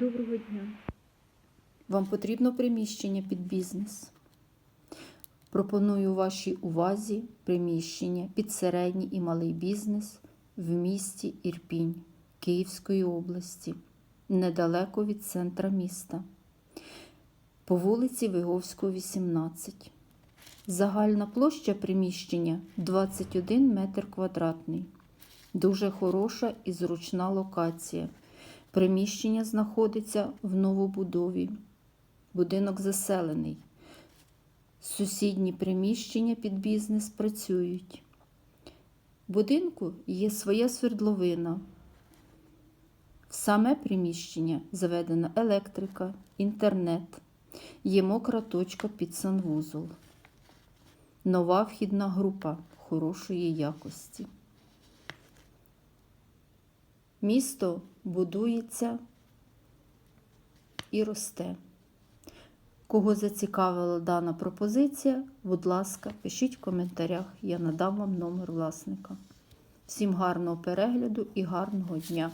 Доброго дня. Вам потрібно приміщення під бізнес. Пропоную вашій увазі приміщення під середній і малий бізнес в місті Ірпінь Київської області, недалеко від центра міста, по вулиці Виговського, 18. Загальна площа приміщення 21 метр квадратний. Дуже хороша і зручна локація. Приміщення знаходиться в новобудові. Будинок заселений. Сусідні приміщення під бізнес працюють. В будинку є своя свердловина. В саме приміщення заведена електрика, інтернет, є мокра точка під санвузол. Нова вхідна група хорошої якості. Місто будується і росте. Кого зацікавила дана пропозиція, будь ласка, пишіть в коментарях, я надам вам номер власника. Всім гарного перегляду і гарного дня!